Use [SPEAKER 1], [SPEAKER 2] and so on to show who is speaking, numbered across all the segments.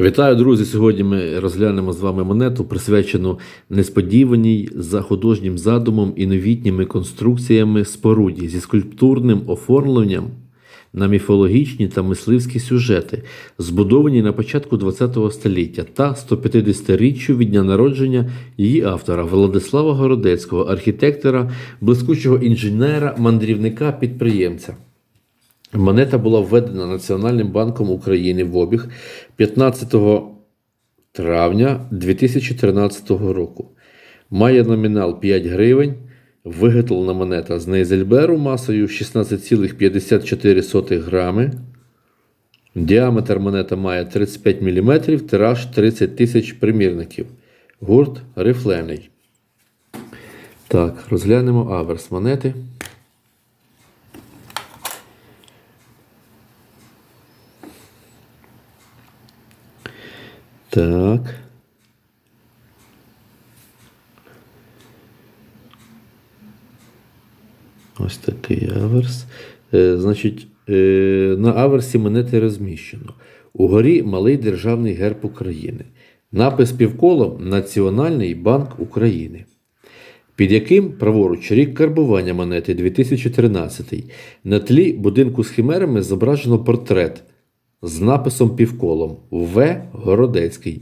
[SPEAKER 1] Вітаю, друзі! Сьогодні ми розглянемо з вами монету, присвячену несподіваній за художнім задумом і новітніми конструкціями споруді зі скульптурним оформленням на міфологічні та мисливські сюжети, збудовані на початку ХХ століття та 150-річчю від дня народження її автора Владислава Городецького, архітектора, блискучого інженера, мандрівника, підприємця. Монета була введена Національним банком України в обіг 15 травня 2013 року. Має номінал 5 гривень. Виготовлена монета з нейзельберу масою 16,54 грами. Діаметр монета має 35 мм, тираж 30 тисяч примірників. Гурт рифлений. Так, розглянемо аверс монети. Так. Ось такий аверс. Е, значить, е, на аверсі монети розміщено. Угорі малий державний герб України. Напис півколом Національний банк України. Під яким праворуч рік карбування монети 2013. На тлі будинку з химерами зображено портрет з написом півколом В. Городецький,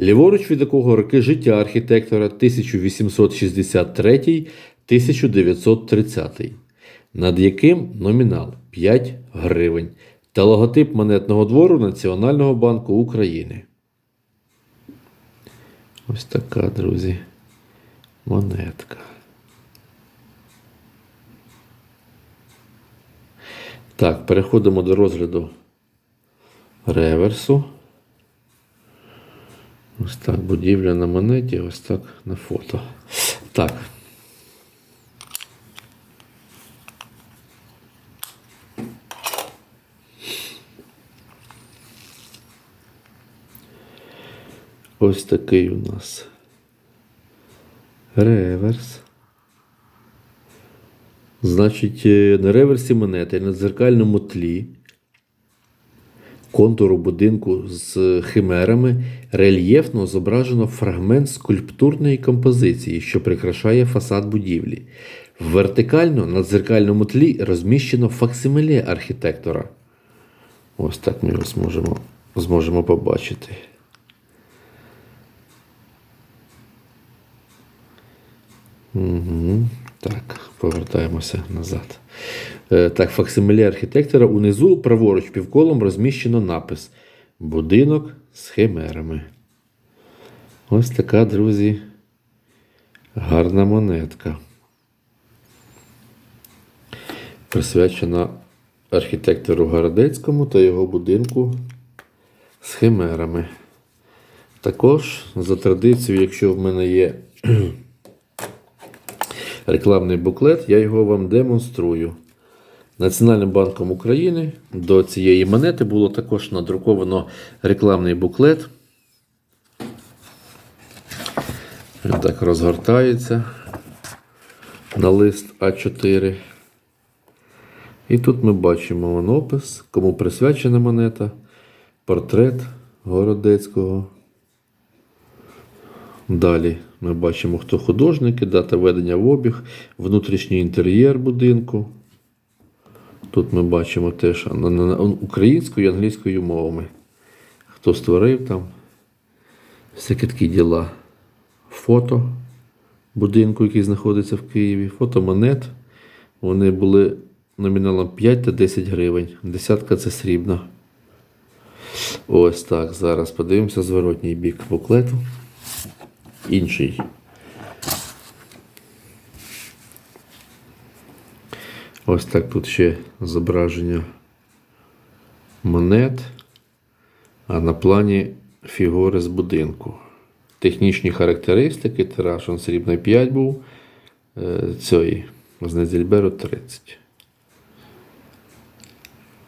[SPEAKER 1] ліворуч від якого роки життя архітектора 1863-1930, над яким номінал 5 гривень та логотип монетного двору Національного банку України. Ось така, друзі, монетка. Так, переходимо до розгляду реверсу. Ось так будівля на монеті, ось так на фото. Так. Ось такий у нас реверс. Значить, е, на реверсі монети на дзеркальному тлі контуру будинку з химерами рельєфно зображено фрагмент скульптурної композиції, що прикрашає фасад будівлі. Вертикально на дзеркальному тлі розміщено факсимиле архітектора. Ось так ми його зможемо, зможемо побачити. Угу. Так, повертаємося назад. Е, Так, факсимиле архітектора унизу праворуч півколом розміщено напис Будинок з химерами. Ось така, друзі, гарна монетка. Присвячена архітектору Городецькому та його будинку з химерами. Також, за традицією, якщо в мене є рекламний буклет, я його вам демонструю. Національним банком України до цієї монети було також надруковано рекламний буклет. Він так розгортається на лист А4. І тут ми бачимо опис, кому присвячена монета, портрет Городецького. Далі ми бачимо, хто художники, дата ведення в обіг, внутрішній інтер'єр будинку. Тут ми бачимо теж українською і англійською мовами. Хто створив там всякі такі діла. Фото будинку, який знаходиться в Києві, фото монет. Вони були номіналом 5 та 10 гривень. Десятка це срібна. Ось так. Зараз подивимося зворотній бік буклету. Інший. Ось так тут ще зображення монет, а на плані фігури з будинку. Технічні характеристики, тираж он срібний 5 був, е, цієї з Незельберу 30.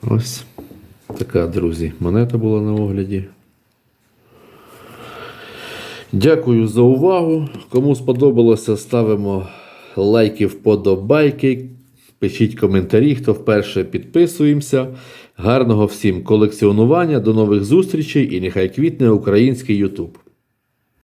[SPEAKER 1] Ось така, друзі, монета була на огляді. Дякую за увагу. Кому сподобалося, ставимо лайки, вподобайки. Пишіть коментарі, хто вперше підписуємося. Гарного всім колекціонування, до нових зустрічей і нехай квітне український Ютуб.